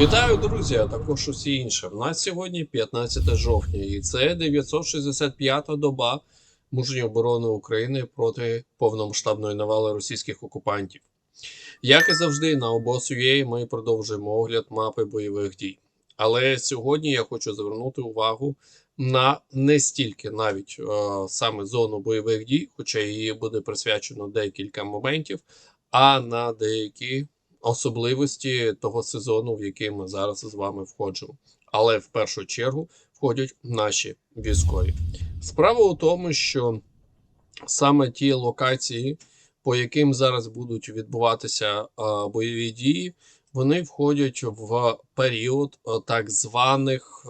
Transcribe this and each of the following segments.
Вітаю, друзі, а також усі інші. У нас сьогодні 15 жовтня, і це 965-та доба мужньої оборони України проти повномасштабної навали російських окупантів. Як і завжди, на обос.ua ми продовжуємо огляд мапи бойових дій. Але сьогодні я хочу звернути увагу на не стільки навіть е, саме зону бойових дій, хоча її буде присвячено декілька моментів, а на деякі особливості того сезону, в який ми зараз з вами входимо. Але в першу чергу входять наші військові. Справа у тому, що саме ті локації, по яким зараз будуть відбуватися бойові дії, вони входять в період так званих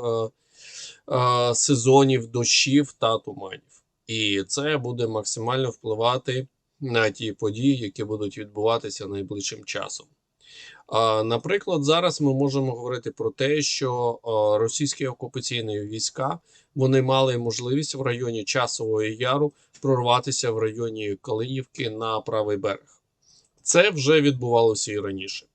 сезонів дощів та туманів. І це буде максимально впливати на ті події, які будуть відбуватися найближчим часом. Наприклад, зараз ми можемо говорити про те, що російські окупаційні війська вони мали можливість в районі Часового Яру прорватися в районі Калинівки на правий берег. Це вже відбувалося і раніше.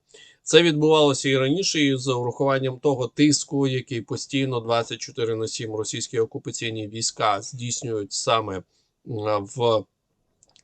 Це відбувалося і раніше, і з урахуванням того тиску, який постійно 24 на 7 російські окупаційні війська здійснюють саме в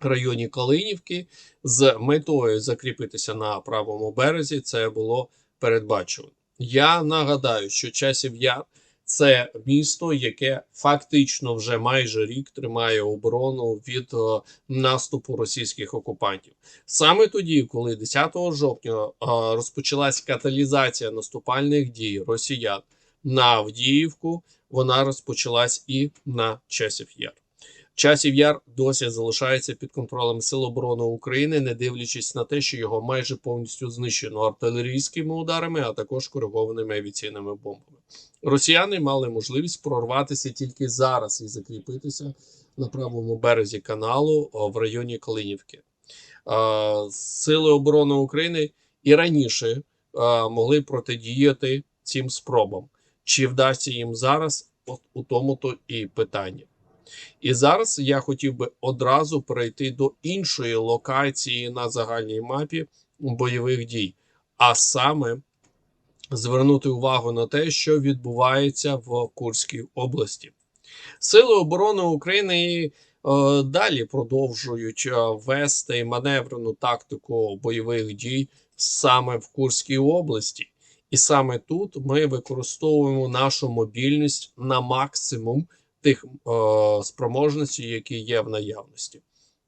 районі Калинівки з метою закріпитися на правому березі. Це було передбачено. Я нагадаю, що часів яр це місто, яке фактично вже майже рік тримає оборону від е, наступу російських окупантів. Саме тоді, коли 10 жовтня е, розпочалась каталізація наступальних дій росіян на Авдіївку, вона розпочалась і на часів яр. Часів яр досі залишається під контролем Сил оборони України, не дивлячись на те, що його майже повністю знищено артилерійськими ударами, а також коригованими авіаційними бомбами. Росіяни мали можливість прорватися тільки зараз і закріпитися на правому березі каналу в районі Калинівки. Сили оборони України і раніше могли протидіяти цим спробам. Чи вдасться їм зараз? От у тому то і питання. І зараз я хотів би одразу перейти до іншої локації на загальній мапі бойових дій, а саме звернути увагу на те, що відбувається в Курській області. Сили оборони України е, далі продовжують е, вести маневрену тактику бойових дій саме в Курській області. І саме тут ми використовуємо нашу мобільність на максимум тих е, спроможностей, які є в наявності.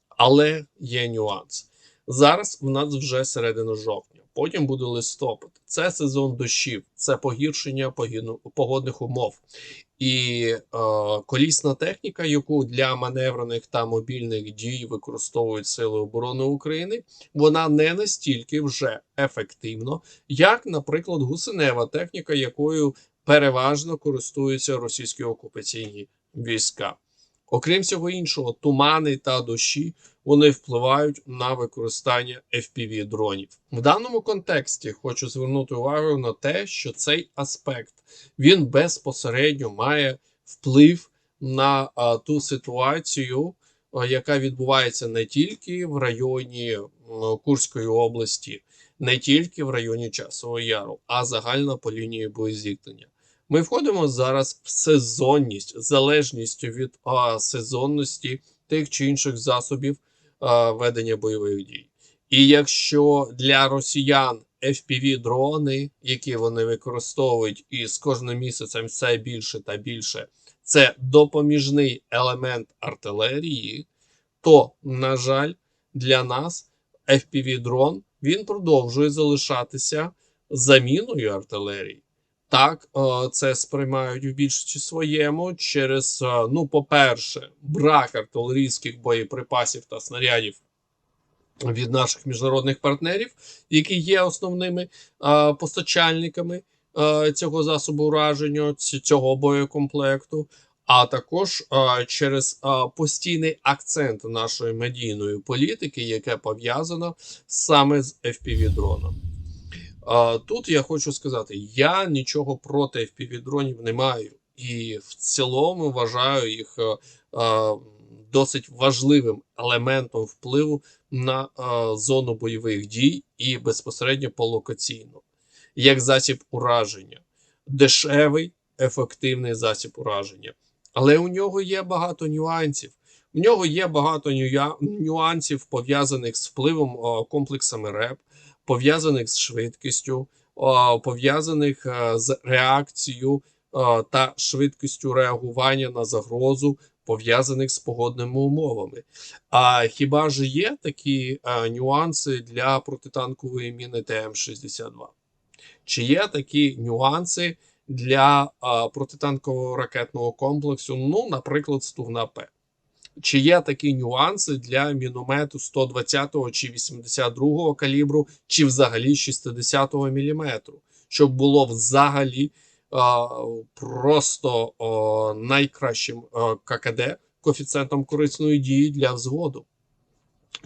Але є нюанс. Зараз в нас вже середина жовтня, потім буде листопад. Це сезон дощів, це погіршення погодних умов. І е, колісна техніка, яку для маневрених та мобільних дій використовують Сили оборони України, вона не настільки вже ефективно, як, наприклад, гусенева техніка, якою переважно користуються російські окупаційні війська. Окрім всього іншого, тумани та дощі вони впливають на використання FPV дронів. В даному контексті хочу звернути увагу на те, що цей аспект він безпосередньо має вплив на а, ту ситуацію, а, яка відбувається не тільки в районі м, Курської області, не тільки в районі Часового Яру, а загально по лінії боєзіткнення. Ми входимо зараз в сезонність, залежністю від а, сезонності тих чи інших засобів а, ведення бойових дій. І якщо для росіян fpv дрони, які вони використовують, і з кожним місяцем все більше та більше, це допоміжний елемент артилерії, то, на жаль, для нас fpv дрон він продовжує залишатися заміною артилерії. Так, е, це сприймають в більшості своєму через, е, ну, по-перше, брак артилерійських боєприпасів та снарядів від наших міжнародних партнерів, які є основними е, постачальниками цього засобу ураження, цього боєкомплекту. А також через постійний акцент нашої медійної політики, яке пов'язано саме з FPV-дроном. А, Тут я хочу сказати: я нічого проти FPV-дронів не маю, і в цілому вважаю їх е, досить важливим елементом впливу на зону бойових дій і безпосередньо по локаційно. як засіб ураження, дешевий, ефективний засіб ураження. Але у нього є багато нюансів. У нього є багато нюансів, пов'язаних з впливом комплексами РЕП, пов'язаних з швидкістю, пов'язаних е, з реакцією е, та швидкістю реагування на загрозу, пов'язаних з погодними умовами. А хіба ж є такі е, нюанси для протитанкової міни ТМ-62? Чи є такі нюанси для протитанкового ракетного комплексу, ну, наприклад, Стугна П? Чи є такі нюанси для міномету 120 чи 82 калібру, чи взагалі 60 мм, щоб було взагалі е, просто е, найкращим е, ККД коефіцієнтом корисної дії для взводу?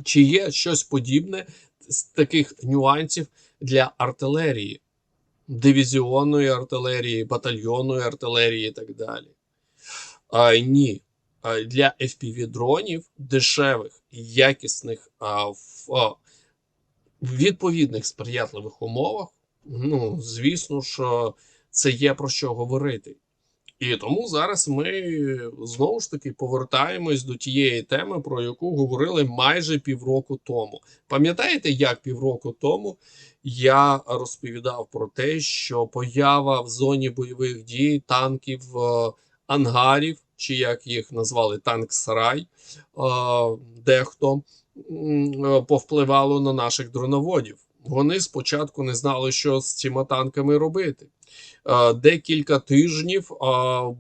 Чи є щось подібне з таких нюансів для артилерії, дивізіонної артилерії, батальйонної артилерії і так далі? А, ні. Для FPV-дронів дешевих, якісних в відповідних сприятливих умовах, ну, звісно, що це є про що говорити. І тому зараз ми знову ж таки повертаємось до тієї теми, про яку говорили майже півроку тому. Пам'ятаєте, як півроку тому я розповідав про те, що поява в зоні бойових дій танків е, ангарів, чи як їх назвали танк Сарай, дехто е, повпливало на наших дроноводів. Вони спочатку не знали, що з цими танками робити. Е, Декілька тижнів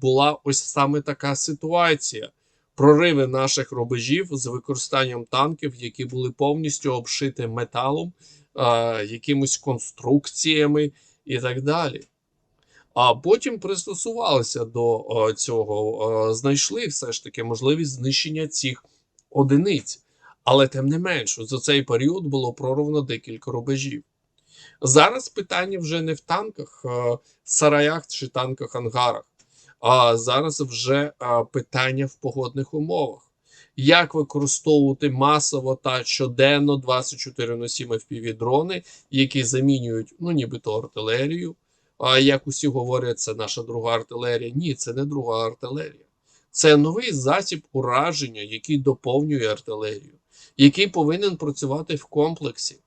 була ось саме така ситуація: прориви наших рубежів з використанням танків, які були повністю обшиті металом, е, якимись конструкціями і так далі. А потім пристосувалися до е, цього, е, знайшли все ж таки можливість знищення цих одиниць. Але тим не менш, за цей період було прорвано декілька рубежів. Зараз питання вже не в танках, е, сараях чи танках ангарах, а зараз вже питання в погодних умовах. Як використовувати масово та щоденно 24 на 7 FPV-дрони, які замінюють ну нібито артилерію. А як усі говорять, це наша друга артилерія. Ні, це не друга артилерія. Це новий засіб ураження, який доповнює артилерію, який повинен працювати в комплексі.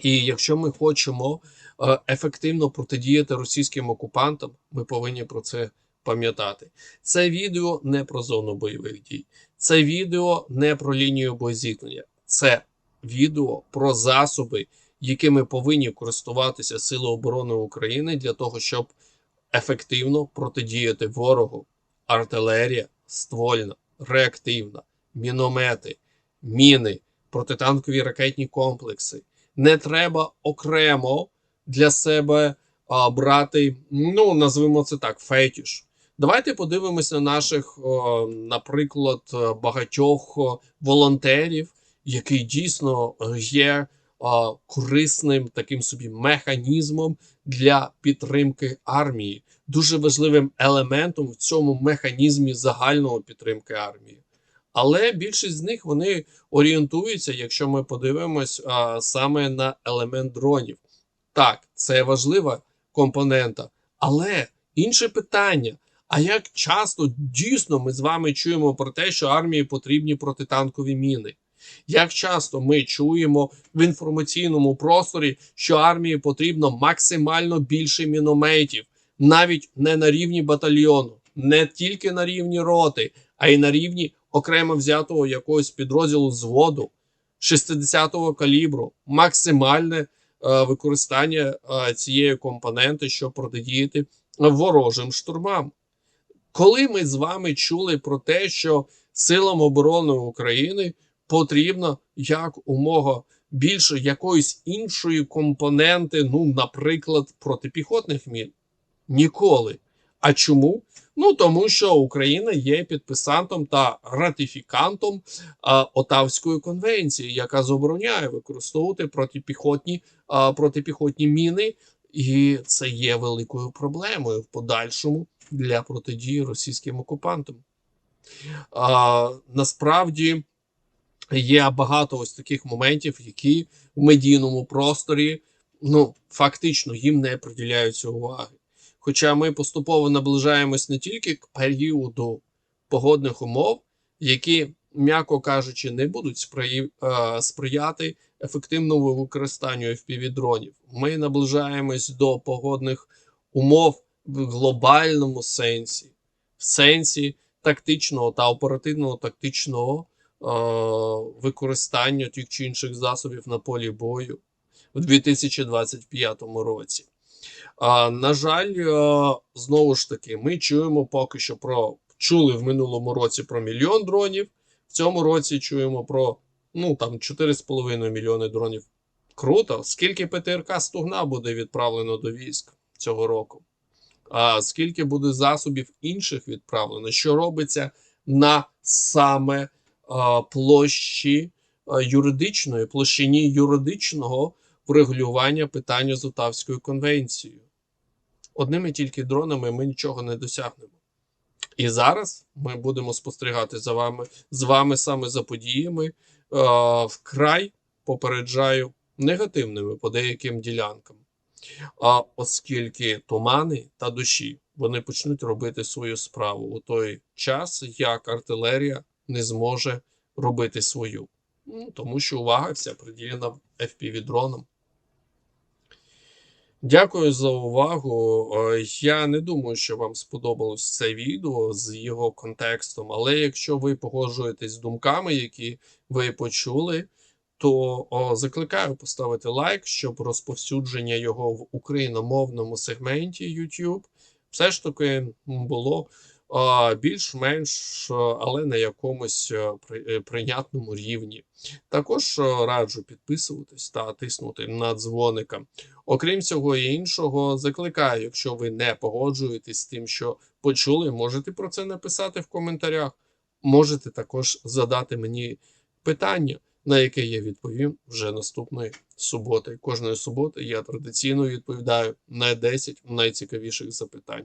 І якщо ми хочемо е, ефективно протидіяти російським окупантам, ми повинні про це пам'ятати. Це відео не про зону бойових дій, це відео не про лінію боєзіткнення, це відео про засоби, якими повинні користуватися Сили оборони України для того, щоб ефективно протидіяти ворогу. Артилерія ствольна, реактивна, міномети, міни, протитанкові ракетні комплекси. Не треба окремо для себе а, брати, ну назвемо це так, фетіш. Давайте подивимося на наших, наприклад, багатьох волонтерів, які дійсно е, є корисним таким собі механізмом для підтримки армії, дуже важливим елементом в цьому механізмі загального підтримки армії. Але більшість з них вони орієнтуються, якщо ми подивимось а, саме на елемент дронів. Так, це важлива компонента, але інше питання: а як часто дійсно ми з вами чуємо про те, що армії потрібні протитанкові міни? Як часто ми чуємо в інформаційному просторі, що армії потрібно максимально більше мінометів, навіть не на рівні батальйону, не тільки на рівні роти, а й на рівні окремо взятого якогось підрозділу зводу 60-го калібру, максимальне е, використання е, цієї компоненти, щоб протидіяти ворожим штурмам. Коли ми з вами чули про те, що силам оборони України потрібно як умога більше якоїсь іншої компоненти, ну, наприклад, протипіхотних мін? Ніколи. А чому? Ну тому що Україна є підписантом та ратифікантом а, Отавської конвенції, яка забороняє використовувати протипіхотні, а, протипіхотні міни, і це є великою проблемою в подальшому для протидії російським окупантам. А, насправді є багато ось таких моментів, які в медійному просторі ну, фактично їм не приділяються уваги. Хоча ми поступово наближаємось не тільки к періоду погодних умов, які, м'яко кажучи, не будуть спри... е, сприяти ефективному використанню FPV-дронів. Ми наближаємось до погодних умов в глобальному сенсі, в сенсі тактичного та оперативного тактичного е, використання тих чи інших засобів на полі бою в 2025 році. На жаль, е, знову ж таки, ми чуємо поки що про чули в минулому році про мільйон дронів. В цьому році чуємо про ну там 4,5 мільйони дронів. Круто. Скільки ПТРК Стугна буде відправлено до військ цього року? А скільки буде засобів інших відправлено? Що робиться на саме площі юридичної, площині юридичного врегулювання питання з Отавською конвенцією? Одними тільки дронами ми нічого не досягнемо. І зараз ми будемо спостерігати за вами з вами саме за подіями. Вкрай попереджаю негативними по деяким ділянкам. А оскільки тумани та душі вони почнуть робити свою справу у той час, як артилерія не зможе робити свою. Ну, тому що увага вся приділена FPV-дронам. Дякую за увагу. Е, Я не думаю, що вам сподобалось це відео з його контекстом, але якщо ви погоджуєтесь з думками, які ви почули, то закликаю поставити лайк, щоб розповсюдження його в україномовному сегменті YouTube все ж таки було більш-менш, але на якомусь при- е, прийнятному рівні. Також раджу підписуватись та тиснути на дзвоника. Окрім цього і іншого, закликаю, якщо ви не погоджуєтесь з тим, що почули, можете про це написати в коментарях. Можете також задати мені питання, на яке я відповім вже наступної суботи. Кожної суботи я традиційно відповідаю на 10 найцікавіших запитань.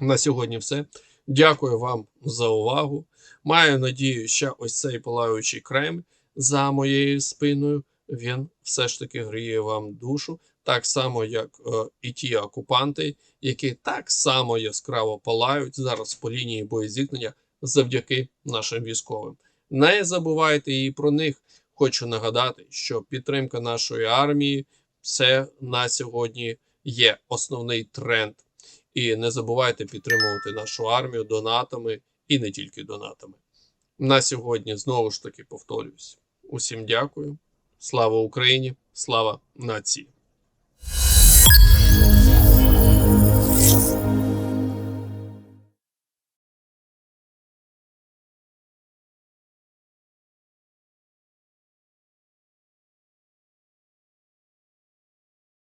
На сьогодні все. Дякую вам за увагу. Маю надію, що ось цей палаючий Кремль за моєю спиною він все ж таки гріє вам душу, так само, як е, і ті окупанти, які так само яскраво палають зараз по лінії боєзіткнення завдяки нашим військовим. Не забувайте і про них. Хочу нагадати, що підтримка нашої армії це на сьогодні є основний тренд. І не забувайте підтримувати нашу армію донатами і не тільки донатами. На сьогодні знову ж таки повторюсь. Усім дякую. Слава Україні! Слава нації!